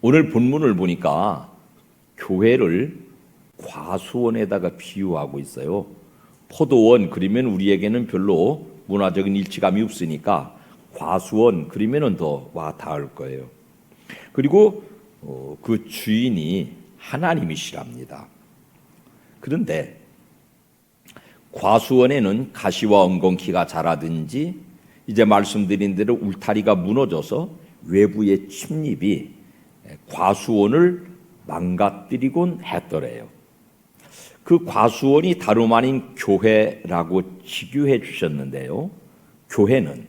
오늘 본문을 보니까 교회를 과수원에다가 비유하고 있어요. 포도원 그리면 우리에게는 별로 문화적인 일치감이 없으니까 과수원 그리면은 더 와 닿을 거예요. 그리고 어, 그 주인이 하나님이시랍니다. 그런데 과수원에는 가시와 엉겅퀴가 자라든지 이제 말씀드린 대로 울타리가 무너져서 외부의 침입이 과수원을 망가뜨리곤 했더래요. 그 과수원이 다름 아닌 교회라고 직유해 주셨는데요. 교회는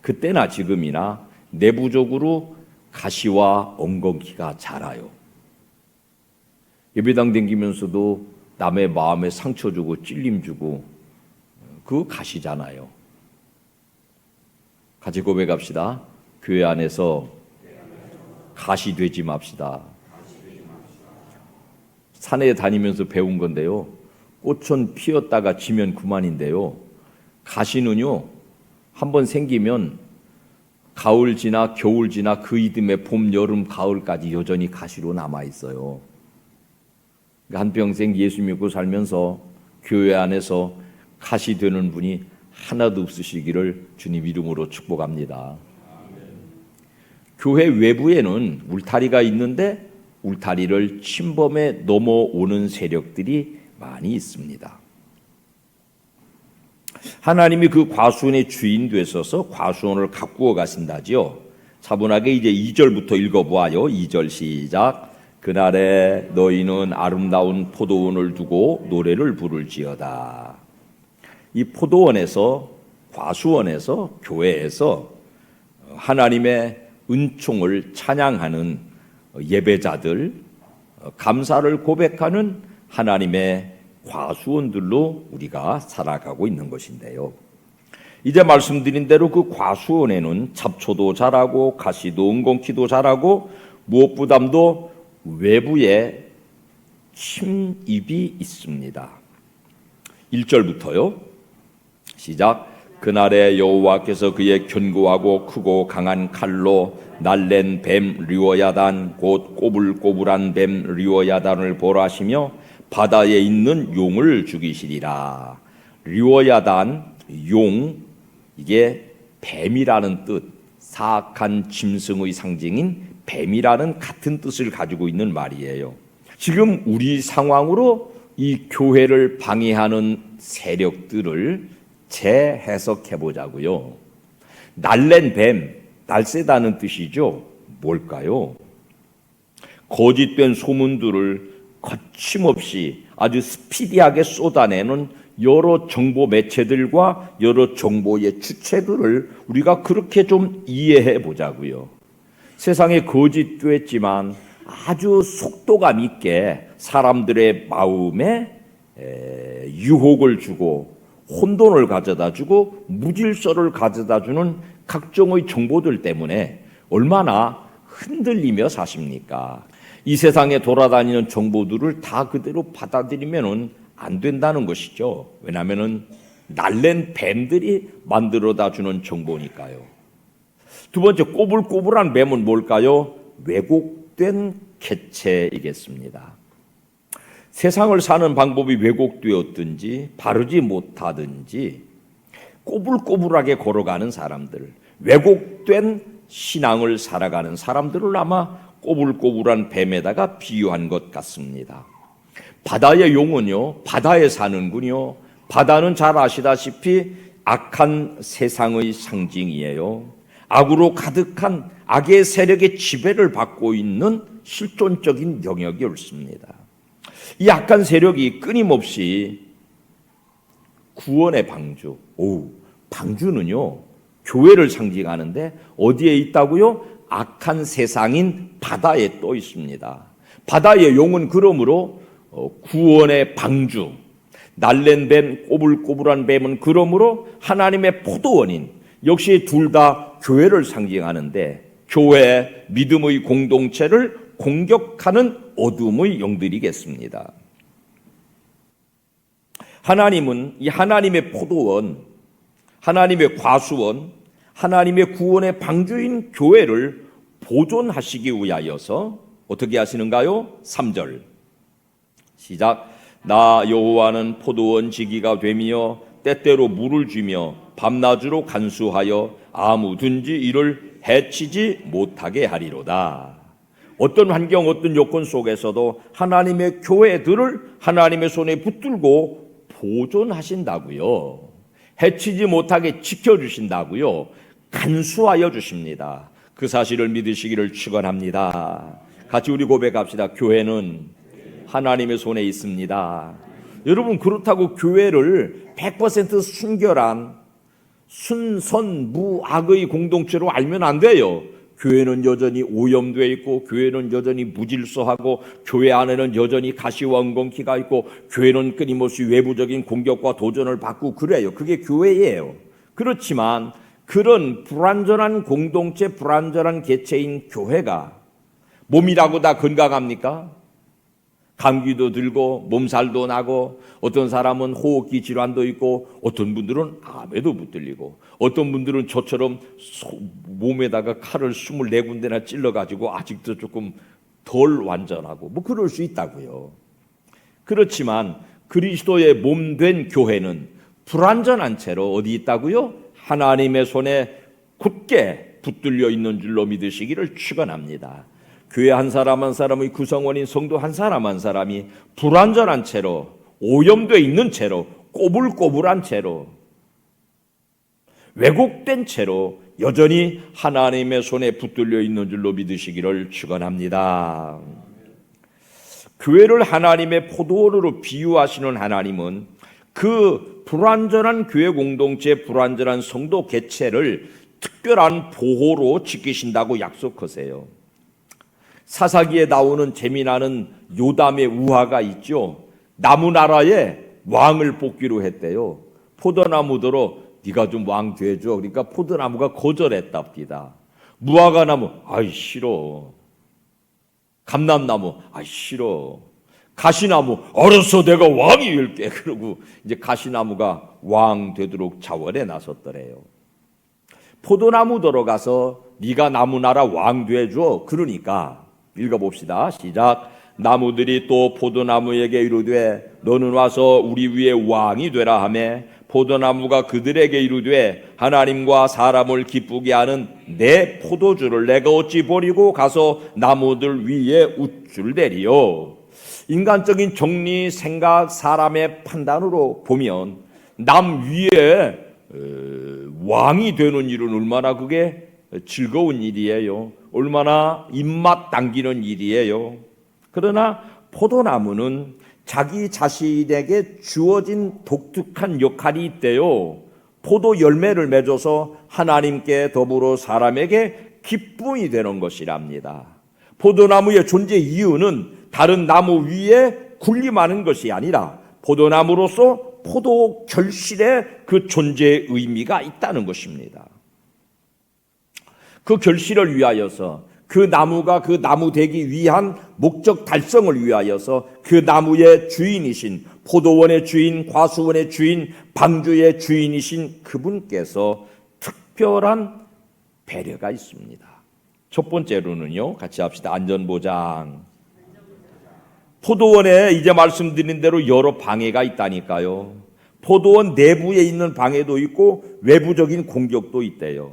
그때나 지금이나 내부적으로 가시와 엉겅퀴가 자라요. 예배당 댕기면서도 남의 마음에 상처 주고 찔림 주고 그거 가시잖아요. 같이 고백합시다. 교회 안에서 가시 되지 맙시다. 산에 다니면서 배운 건데요. 꽃은 피었다가 지면 그만인데요. 가시는요, 한번 생기면 가을 지나 겨울 지나 그 이듬해 봄, 여름, 가을까지 여전히 가시로 남아 있어요. 한평생 예수 믿고 살면서 교회 안에서 가시 되는 분이 하나도 없으시기를 주님 이름으로 축복합니다. 교회 외부에는 울타리가 있는데 울타리를 침범해 넘어오는 세력들이 많이 있습니다. 하나님이 그 과수원의 주인 되셔서 과수원을 가꾸어 가신다지요. 차분하게 이제 2절부터 읽어보아요. 2절 시작. 그날에 너희는 아름다운 포도원을 두고 노래를 부를지어다. 이 포도원에서 과수원에서 교회에서 하나님의 은총을 찬양하는 예배자들, 감사를 고백하는 하나님의 과수원들로 우리가 살아가고 있는 것인데요. 이제 말씀드린 대로 그 과수원에는 잡초도 자라고 가시도 엉겅퀴도 자라고 무엇보다도 외부에 침입이 있습니다. 1절부터요. 시작. 그날에 여호와께서 그의 견고하고 크고 강한 칼로 날랜 뱀 리워야단 곧 꼬불꼬불한 뱀 리워야단을 보라시며 바다에 있는 용을 죽이시리라. 리워야단 용 이게 뱀이라는 뜻, 사악한 짐승의 상징인 뱀이라는 같은 뜻을 가지고 있는 말이에요. 지금 우리 상황으로 이 교회를 방해하는 세력들을 재해석해 보자고요. 날랜 뱀, 날쌔다는 뜻이죠. 뭘까요? 거짓된 소문들을 거침없이 아주 스피디하게 쏟아내는 여러 정보 매체들과 여러 정보의 주체들을 우리가 그렇게 좀 이해해 보자고요. 세상에 거짓도 했지만 아주 속도감 있게 사람들의 마음에 유혹을 주고 혼돈을 가져다 주고 무질서를 가져다 주는 각종의 정보들 때문에 얼마나 흔들리며 사십니까? 이 세상에 돌아다니는 정보들을 다 그대로 받아들이면은 안 된다는 것이죠. 왜냐하면은 날랜 뱀들이 만들어다 주는 정보니까요. 두 번째 꼬불꼬불한 뱀은 뭘까요? 왜곡된 개체이겠습니다. 세상을 사는 방법이 왜곡되었든지 바르지 못하든지 꼬불꼬불하게 걸어가는 사람들, 왜곡된 신앙을 살아가는 사람들을 아마 꼬불꼬불한 뱀에다가 비유한 것 같습니다. 바다의 용은요, 바다에 사는군요. 바다는 잘 아시다시피 악한 세상의 상징이에요. 악으로 가득한 악의 세력의 지배를 받고 있는 실존적인 영역이 옳습니다. 이 악한 세력이 끊임없이 구원의 방주, 오, 방주는요, 교회를 상징하는데 어디에 있다고요? 악한 세상인 바다에 또 있습니다. 바다의 용은 그러므로 어, 구원의 방주, 날랜 뱀, 꼬불꼬불한 뱀은 그러므로 하나님의 포도원인 역시 둘 다 교회를 상징하는데 교회 믿음의 공동체를 공격하는 어둠의 영들이겠습니다. 하나님은 이 하나님의 포도원, 하나님의 과수원, 하나님의 구원의 방주인 교회를 보존하시기 위하여서 어떻게 하시는가요? 3절. 시작. 나 여호와는 포도원 지기가 되며 때때로 물을 주며 밤낮으로 간수하여 아무든지 이를 해치지 못하게 하리로다. 어떤 환경, 어떤 요건 속에서도 하나님의 교회들을 하나님의 손에 붙들고 보존하신다고요. 해치지 못하게 지켜주신다고요. 간수하여 주십니다. 그 사실을 믿으시기를 축원합니다. 같이 우리 고백합시다. 교회는 하나님의 손에 있습니다. 여러분 그렇다고 교회를 100% 순결한 순선무악의 공동체로 알면 안 돼요. 교회는 여전히 오염되어 있고 교회는 여전히 무질서하고 교회 안에는 여전히 엉겅퀴가 있고 교회는 끊임없이 외부적인 공격과 도전을 받고 그래요. 그게 교회예요. 그렇지만 그런 불완전한 공동체, 불완전한 개체인 교회가 몸이라고 다 건강합니까? 감기도 들고 몸살도 나고 어떤 사람은 호흡기 질환도 있고 어떤 분들은 암에도 붙들리고 어떤 분들은 저처럼 몸에다가 칼을 24군데나 찔러 가지고 아직도 조금 덜 완전하고 뭐 그럴 수 있다고요. 그렇지만 그리스도의 몸 된 교회는 불완전한 채로 어디 있다고요? 하나님의 손에 굳게 붙들려 있는 줄로 믿으시기를 축원합니다. 교회 한 사람 한 사람의 구성원인 성도 한 사람 한 사람이 불완전한 채로 오염되어 있는 채로 꼬불꼬불한 채로 왜곡된 채로 여전히 하나님의 손에 붙들려 있는 줄로 믿으시기를 축원합니다. 교회를 하나님의 포도원으로 비유하시는 하나님은 그 불완전한 교회 공동체, 불완전한 성도 개체를 특별한 보호로 지키신다고 약속하세요. 사사기에 나오는 재미나는 요담의 우화가 있죠. 나무 나라에 왕을 뽑기로 했대요. 포도나무더러 네가 좀왕 되줘. 그러니까 포도나무가 거절했답니다. 무화과 나무 아이 싫어. 감람나무 아이 싫어. 가시나무 알았어 내가 왕이 될게. 그러고 이제 가시나무가 왕 되도록 자원에 나섰더래요. 포도나무 들어가서 네가 나무 나라 왕 되줘. 그러니까 읽어봅시다. 시작. 나무들이 또 포도나무에게 이르되 너는 와서 우리 위에 왕이 되라 하매 포도나무가 그들에게 이르되 하나님과 사람을 기쁘게 하는 내 포도주를 내가 어찌 버리고 가서 나무들 위에 우쭐대리요. 인간적인 정리, 생각, 사람의 판단으로 보면 남 위에 왕이 되는 일은 얼마나 그게 즐거운 일이에요. 얼마나 입맛 당기는 일이에요. 그러나 포도나무는 자기 자신에게 주어진 독특한 역할이 있대요. 포도 열매를 맺어서 하나님께 더불어 사람에게 기쁨이 되는 것이랍니다. 포도나무의 존재 이유는 다른 나무 위에 군림하는 것이 아니라 포도나무로서 포도 결실의 그 존재의 의미가 있다는 것입니다. 그 결실을 위하여서 그 나무가 그 나무 되기 위한 목적 달성을 위하여서 그 나무의 주인이신 포도원의 주인, 과수원의 주인, 방주의 주인이신 그분께서 특별한 배려가 있습니다. 첫 번째로는요, 같이 합시다. 안전보장. 포도원에 이제 말씀드린 대로 여러 방해가 있다니까요. 포도원 내부에 있는 방해도 있고 외부적인 공격도 있대요.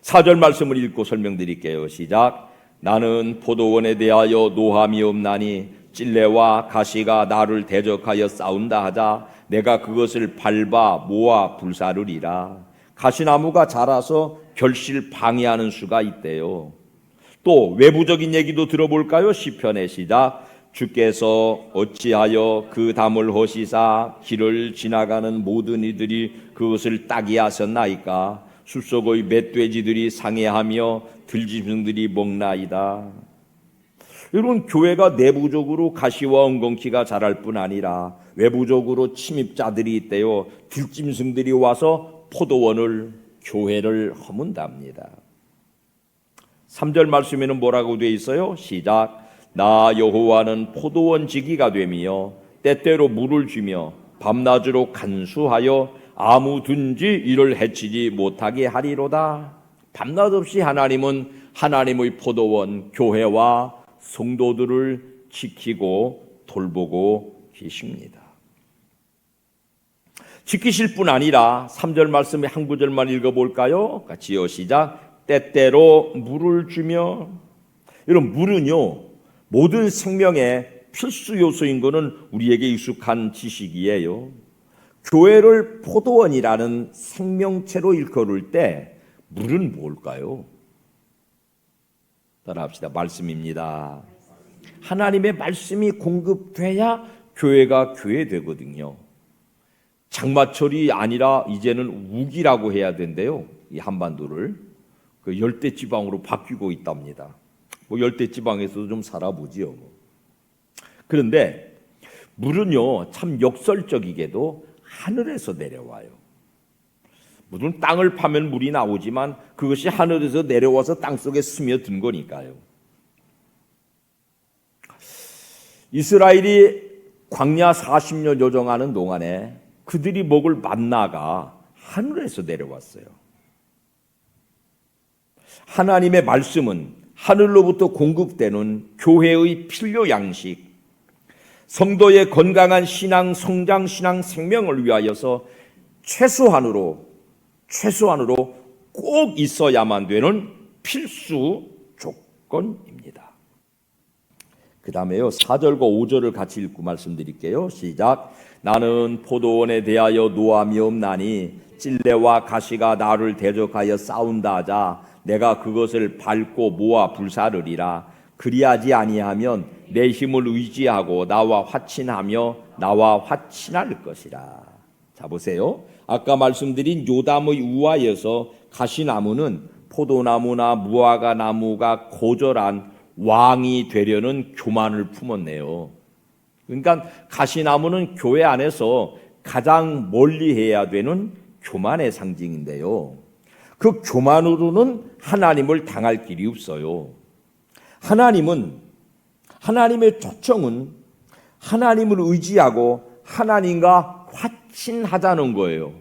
사절 말씀을 읽고 설명드릴게요. 시작. 나는 포도원에 대하여 노함이 없나니 찔레와 가시가 나를 대적하여 싸운다 하자 내가 그것을 밟아 모아 불사르리라. 가시나무가 자라서 결실 방해하는 수가 있대요. 또 외부적인 얘기도 들어볼까요? 시편의 시작. 주께서 어찌하여 그 담을 허시사 길을 지나가는 모든 이들이 그것을 따게 하셨나이까? 숲속의 멧돼지들이 상해하며 들짐승들이 먹나이다. 여러분 교회가 내부적으로 가시와 엉겅퀴가 자랄 뿐 아니라 외부적으로 침입자들이 있대요. 들짐승들이 와서 포도원을 교회를 허문답니다. 3절 말씀에는 뭐라고 되어 있어요? 시작. 나 여호와는 포도원 지기가 되며 때때로 물을 주며 밤낮으로 간수하여 아무든지 이를 해치지 못하게 하리로다. 밤낮 없이 하나님은 하나님의 포도원 교회와 성도들을 지키고 돌보고 계십니다. 지키실 뿐 아니라 3절 말씀의 한 구절만 읽어볼까요? 같이요 시작 때때로 물을 주며 여러분 물은요 모든 생명의 필수 요소인 것은 우리에게 익숙한 지식이에요. 교회를 포도원이라는 생명체로 일컬을 때 물은 뭘까요? 따라합시다. 말씀입니다. 하나님의 말씀이 공급돼야 교회가 교회 되거든요. 장마철이 아니라 이제는 우기라고 해야 된대요. 이 한반도를 그 열대 지방으로 바뀌고 있답니다. 뭐 열대 지방에서도 좀 살아보지요. 뭐. 그런데 물은요 참 역설적이게도 하늘에서 내려와요. 물은 땅을 파면 물이 나오지만 그것이 하늘에서 내려와서 땅 속에 스며든 거니까요. 이스라엘이 광야 40년 요정하는 동안에 그들이 먹을 만나가 하늘에서 내려왔어요. 하나님의 말씀은 하늘로부터 공급되는 교회의 필요 양식, 성도의 건강한 신앙, 성장, 신앙, 생명을 위하여서 최소한으로, 최소한으로 꼭 있어야만 되는 필수 조건입니다. 그 다음에요, 4절과 5절을 같이 읽고 말씀드릴게요. 시작. 나는 포도원에 대하여 노함이 없나니 찔레와 가시가 나를 대적하여 싸운다 하자 내가 그것을 밟고 모아 불사르리라. 그리하지 아니하면 내 힘을 의지하고 나와 화친하며 나와 화친할 것이라. 자 보세요. 아까 말씀드린 요담의 우화에서 가시나무는 포도나무나 무화과 나무가 고절한 왕이 되려는 교만을 품었네요. 그러니까 가시나무는 교회 안에서 가장 멀리 해야 되는 교만의 상징인데요. 그 교만으로는 하나님을 당할 길이 없어요. 하나님은 하나님의 초청은 하나님을 의지하고 하나님과 화친하자는 거예요.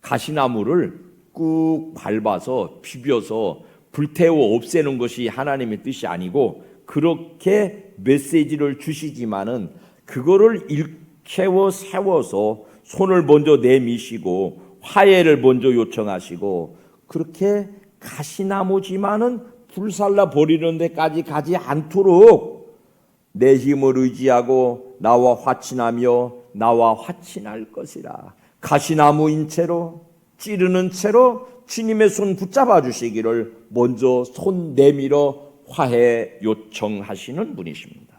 가시나무를 꾹 밟아서 비벼서 불태워 없애는 것이 하나님의 뜻이 아니고 그렇게 메시지를 주시지만은 그거를 일깨워 세워서 손을 먼저 내미시고 화해를 먼저 요청하시고 그렇게 가시나무지만은 불살라 버리는 데까지 가지 않도록 내 힘을 의지하고 나와 화친하며 나와 화친할 것이라 가시나무인 채로 찌르는 채로 주님의 손 붙잡아 주시기를 먼저 손 내밀어 화해 요청하시는 분이십니다.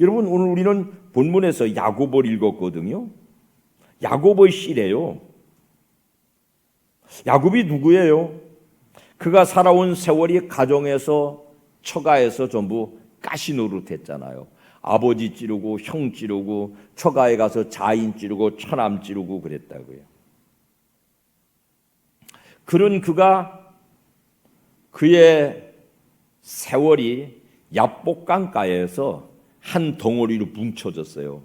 여러분 오늘 우리는 본문에서 야고보를 읽었거든요. 야고보의 시래요. 야곱이 누구예요? 그가 살아온 세월이 가정에서 처가에서 전부 가시 노릇 했잖아요. 아버지 찌르고 형 찌르고 처가에 가서 자인 찌르고 처남 찌르고 그랬다고요. 그런 그가 그의 세월이 야복강가에서 한 덩어리로 뭉쳐졌어요.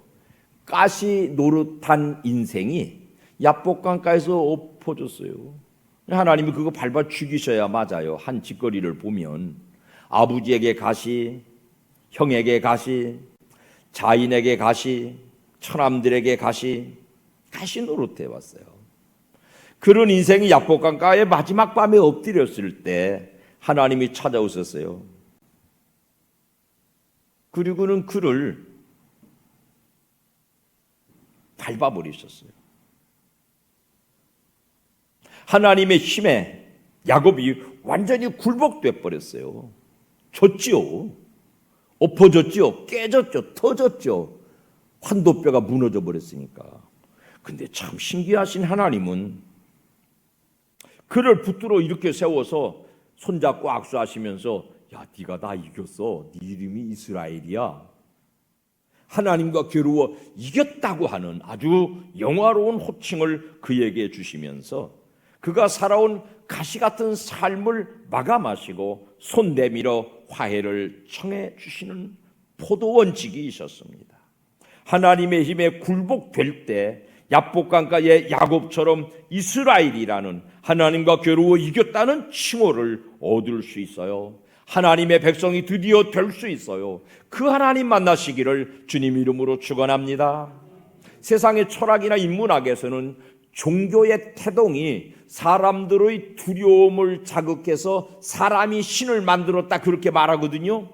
가시 노릇한 인생이 야복강가에서 엎어졌어요. 하나님이 그거 밟아 죽이셔야 맞아요. 한 짓거리를 보면 아버지에게 가시, 형에게 가시, 자인에게 가시, 처남들에게 가시, 가시 노릇해 왔어요. 그런 인생이 야복강가의 마지막 밤에 엎드렸을 때 하나님이 찾아오셨어요. 그리고는 그를 밟아버리셨어요. 하나님의 힘에 야곱이 완전히 굴복돼 버렸어요. 졌지요. 엎어졌지요. 깨졌죠. 터졌죠. 환도뼈가 무너져 버렸으니까. 근데 참 신기하신 하나님은 그를 붙들어 이렇게 세워서 손잡고 악수하시면서 야 네가 나 이겼어. 네 이름이 이스라엘이야. 하나님과 겨루어 이겼다고 하는 아주 영화로운 호칭을 그에게 주시면서 그가 살아온 가시 같은 삶을 마감하시고 손 내밀어 화해를 청해 주시는 포도 원칙이 있었습니다. 하나님의 힘에 굴복될 때 야복강가의 야곱처럼 이스라엘이라는 하나님과 겨루어 이겼다는 칭호를 얻을 수 있어요. 하나님의 백성이 드디어 될 수 있어요. 그 하나님 만나시기를 주님 이름으로 축원합니다. 세상의 철학이나 인문학에서는 종교의 태동이 사람들의 두려움을 자극해서 사람이 신을 만들었다 그렇게 말하거든요.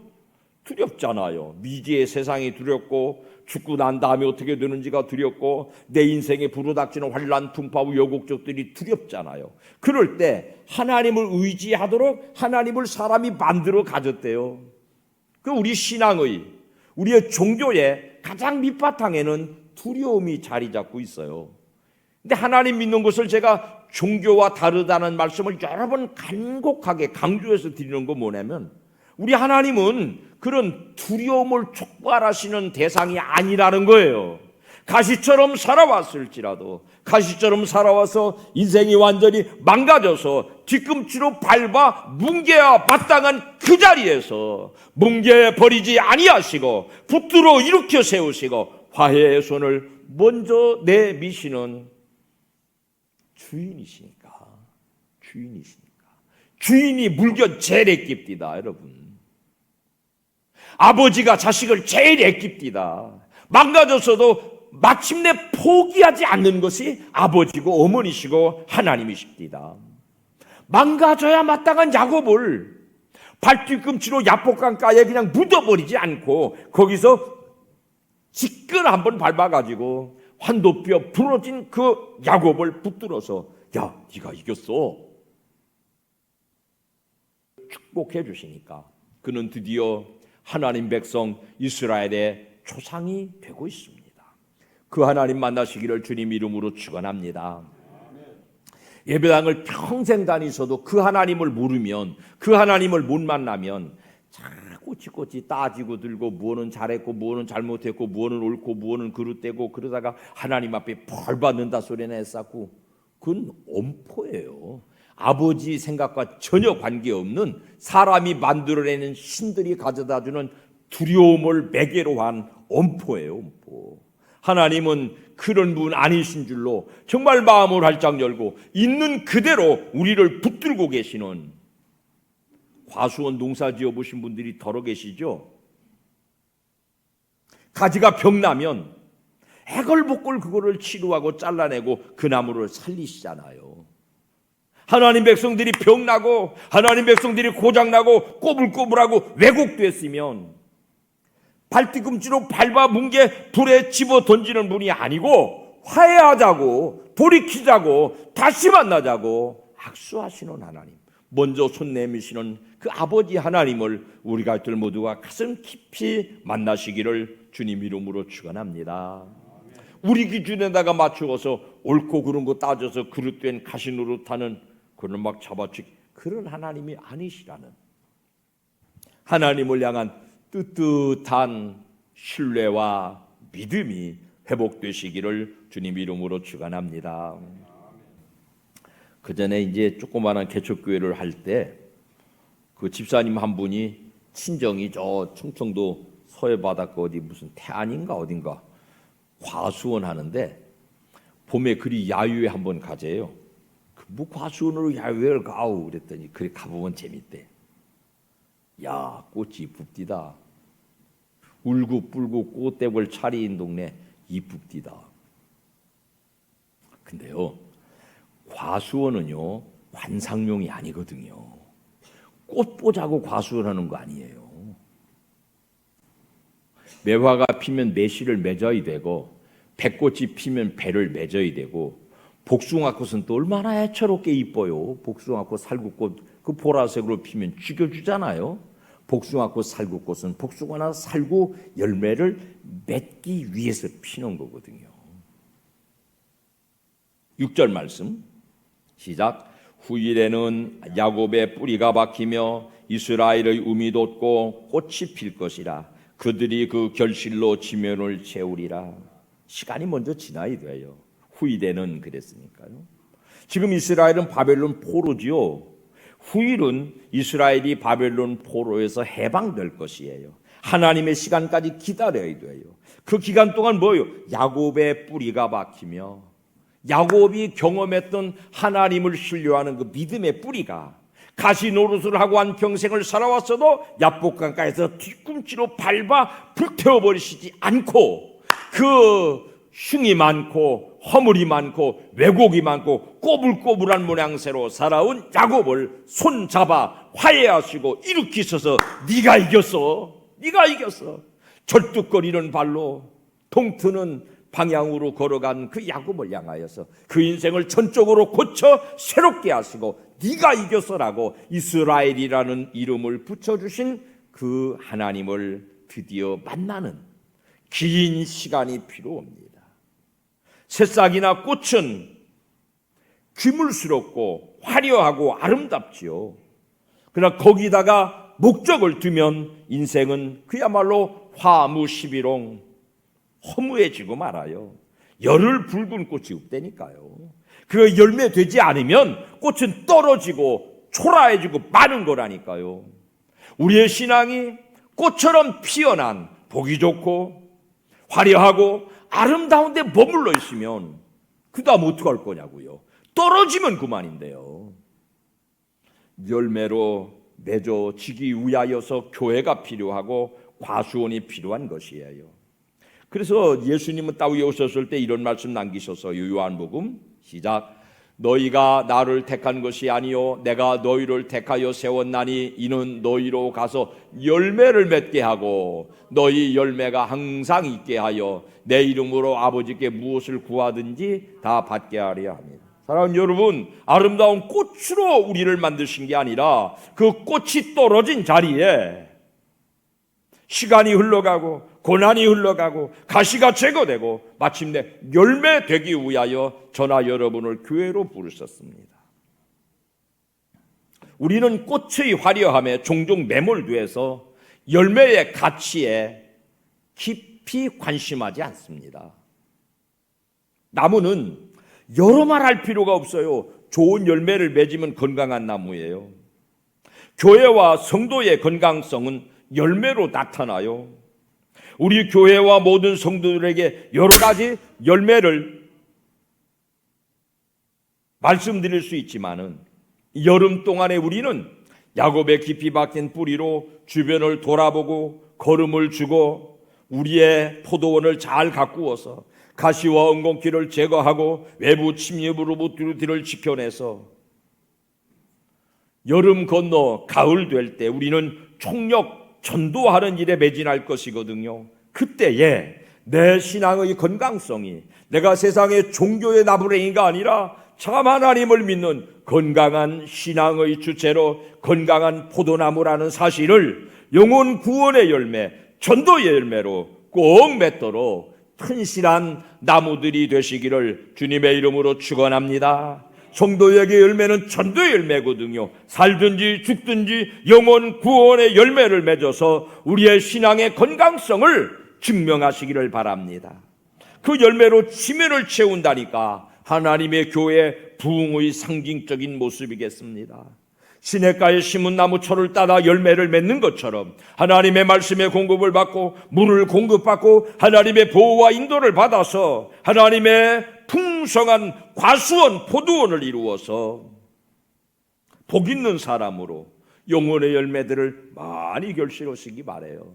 두렵잖아요. 미지의 세상이 두렵고 죽고 난 다음에 어떻게 되는지가 두렵고 내 인생에 불어닥치는 환란, 풍파와 여곡적들이 두렵잖아요. 그럴 때 하나님을 의지하도록 하나님을 사람이 만들어 가졌대요. 그 우리 신앙의 우리의 종교의 가장 밑바탕에는 두려움이 자리 잡고 있어요. 근데 하나님 믿는 것을 제가 종교와 다르다는 말씀을 여러 번 간곡하게 강조해서 드리는 거 뭐냐면 우리 하나님은 그런 두려움을 촉발하시는 대상이 아니라는 거예요. 가시처럼 살아왔을지라도 가시처럼 살아와서 인생이 완전히 망가져서 뒤꿈치로 밟아 뭉개야 마땅한 그 자리에서 뭉개 버리지 아니하시고 붙들어 일으켜 세우시고 화해의 손을 먼저 내미시는 주인이시니까. 주인이시니까. 주인이 물견 제일 애깁디다 여러분. 아버지가 자식을 제일 애깁디다. 망가졌어도 마침내 포기하지 않는 것이 아버지고 어머니시고 하나님이십니다. 망가져야 마땅한 야곱을 발뒤꿈치로 야복강가에 그냥 묻어버리지 않고 거기서 지끈 한번 밟아가지고 환도뼈 부러진 그 야곱을 붙들어서 야 네가 이겼어 축복해 주시니까 그는 드디어 하나님 백성 이스라엘의 초상이 되고 있습니다. 그 하나님 만나시기를 주님 이름으로 축원합니다. 예배당을 평생 다니셔도 그 하나님을 모르면 그 하나님을 못 만나면 꼬치꼬치 따지고 들고 무엇은 잘했고 무엇은 잘못했고 무엇은 옳고 무엇은 그릇되고 그러다가 하나님 앞에 벌 받는다 소리나 했었고 그건 엄포예요. 아버지 생각과 전혀 관계없는 사람이 만들어내는 신들이 가져다주는 두려움을 매개로 한 엄포예요. 엄포. 하나님은 그런 분 아니신 줄로 정말 마음을 활짝 열고 있는 그대로 우리를 붙들고 계시는 과수원 농사 지어 보신 분들이 더러 계시죠? 가지가 병나면 해걸복걸 그거를 치료하고 잘라내고 그 나무를 살리시잖아요. 하나님 백성들이 병나고 하나님 백성들이 고장나고 꼬불꼬불하고 왜곡됐으면 발뒤꿈치로 밟아 뭉개 불에 집어 던지는 분이 아니고 화해하자고 돌이키자고 다시 만나자고 악수하시는 하나님. 먼저 손 내미시는 그 아버지 하나님을 우리 가들 모두가 가슴 깊이 만나시기를 주님 이름으로 축원합니다. 우리 기준에다가 맞추어서 옳고 그른 거 따져서 그릇된 가시노릇 하는 그런 막 잡아치기 그런 하나님이 아니시라는 하나님을 향한 뜨뜻한 신뢰와 믿음이 회복되시기를 주님 이름으로 축원합니다. 그 전에 이제 조그마한 개척교회를 할 때 그 집사님 한 분이 친정이 저 충청도 서해 바닷가 어디 무슨 태안인가 어딘가 과수원 하는데 봄에 그리 야유회 한번 가재요. 뭐 과수원으로 야유회를 가오 그랬더니 그래 가보면 재밌대. 야 꽃이 이쁩디다. 울고 불고 꽃대벌 차리인 동네 이쁩디다. 근데요 과수원은요 관상용이 아니거든요. 꽃 보자고 과수원하는 거 아니에요. 매화가 피면 매실을 맺어야 되고 백꽃이 피면 배를 맺어야 되고 복숭아꽃은 또 얼마나 애처롭게 이뻐요. 복숭아꽃 살구꽃 그 보라색으로 피면 죽여주잖아요. 복숭아꽃 살구꽃은 복숭아나 살구 열매를 맺기 위해서 피는 거거든요. 6절 말씀 시작 후일에는 야곱의 뿌리가 박히며 이스라엘의 um이 돋고 꽃이 필 것이라 그들이 그 결실로 지면을 채우리라 시간이 먼저 지나야 돼요 후일에는 그랬으니까요 지금 이스라엘은 바벨론 포로지요. 후일은 이스라엘이 바벨론 포로에서 해방될 것이에요. 하나님의 시간까지 기다려야 돼요. 그 기간 동안 뭐예요? 야곱의 뿌리가 박히며 야곱이 경험했던 하나님을 신뢰하는 그 믿음의 뿌리가 가시 노릇을 하고 한 평생을 살아왔어도 야복강가에서 뒤꿈치로 밟아 불태워 버리시지 않고 그 흉이 많고 허물이 많고 왜곡이 많고 꼬불꼬불한 모양새로 살아온 야곱을 손잡아 화해하시고 일으키셔서 네가 이겼어. 네가 이겼어. 절뚝거리는 발로 동트는 방향으로 걸어간 그 야곱을 향하여서 그 인생을 전적으로 고쳐 새롭게 하시고 네가 이겼어라고 이스라엘이라는 이름을 붙여주신 그 하나님을 드디어 만나는 긴 시간이 필요합니다. 새싹이나 꽃은 귀물스럽고 화려하고 아름답지요. 그러나 거기다가 목적을 두면 인생은 그야말로 화무시비롱 허무해지고 말아요. 열을 붉은 꽃이 없다니까요. 그 열매 되지 않으면 꽃은 떨어지고 초라해지고 마는 거라니까요. 우리의 신앙이 꽃처럼 피어난 보기 좋고 화려하고 아름다운데 머물러 있으면 그 다음 어떡할 거냐고요. 떨어지면 그만인데요. 열매로 맺어지기 위하여서 교회가 필요하고 과수원이 필요한 것이에요. 그래서 예수님은 땅 위에 오셨을 때 이런 말씀 남기셔서 요한복음 시작 너희가 나를 택한 것이 아니요 내가 너희를 택하여 세웠나니 이는 너희로 가서 열매를 맺게 하고 너희 열매가 항상 있게 하여 내 이름으로 아버지께 무엇을 구하든지 다 받게 하려 합니다. 사랑하는 여러분, 아름다운 꽃으로 우리를 만드신 게 아니라 그 꽃이 떨어진 자리에 시간이 흘러가고 고난이 흘러가고 가시가 제거되고 마침내 열매 되기 위하여 저나 여러분을 교회로 부르셨습니다. 우리는 꽃의 화려함에 종종 매몰돼서 열매의 가치에 깊이 관심하지 않습니다. 나무는 여러 말 할 필요가 없어요. 좋은 열매를 맺으면 건강한 나무예요. 교회와 성도의 건강성은 열매로 나타나요. 우리 교회와 모든 성도들에게 여러 가지 열매를 말씀드릴 수 있지만은 여름 동안에 우리는 야곱의 깊이 박힌 뿌리로 주변을 돌아보고 걸음을 주고 우리의 포도원을 잘 가꾸어서 가시와 엉겅퀴를 제거하고 외부 침입으로부터 뒤를 지켜내서 여름 건너 가을 될 때 우리는 총력 전도하는 일에 매진할 것이거든요. 그때에 내 신앙의 건강성이 내가 세상의 종교의 나부랭이가 아니라 참 하나님을 믿는 건강한 신앙의 주체로 건강한 포도나무라는 사실을 영혼 구원의 열매, 전도의 열매로 꼭 맺도록 튼실한 나무들이 되시기를 주님의 이름으로 축원합니다. 성도에게 열매는 전도의 열매거든요. 살든지 죽든지 영혼 구원의 열매를 맺어서 우리의 신앙의 건강성을 증명하시기를 바랍니다. 그 열매로 지면을 채운다니까 하나님의 교회 부흥의 상징적인 모습이겠습니다. 시냇가에 심은 나무철을 따라 열매를 맺는 것처럼 하나님의 말씀의 공급을 받고 물을 공급받고 하나님의 보호와 인도를 받아서 하나님의 풍성한 과수원 포도원을 이루어서 복 있는 사람으로 영혼의 열매들을 많이 결실하시기 바래요.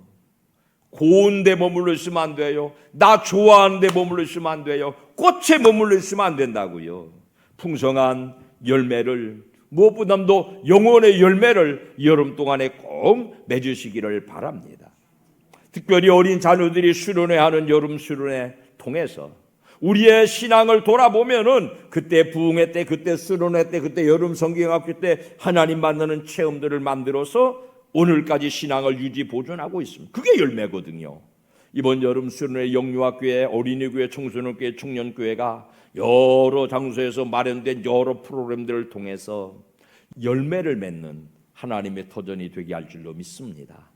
고운 데 머물러 있으면 안 돼요. 나 좋아하는 데 머물러 있으면 안 돼요. 꽃에 머물러 있으면 안 된다고요. 풍성한 열매를 무엇보다도 영혼의 열매를 여름 동안에 꼭 맺으시기를 바랍니다. 특별히 어린 자녀들이 수련회 하는 여름 수련회 통해서 우리의 신앙을 돌아보면은 그때 부흥회 때, 그때 수련회 때, 그때 여름 성경학교 때 하나님 만나는 체험들을 만들어서 오늘까지 신앙을 유지 보존하고 있습니다. 그게 열매거든요. 이번 여름 수련회 영유아교회, 어린이교회, 청소년교회, 청년교회가 여러 장소에서 마련된 여러 프로그램들을 통해서 열매를 맺는 하나님의 터전이 되게 할 줄로 믿습니다.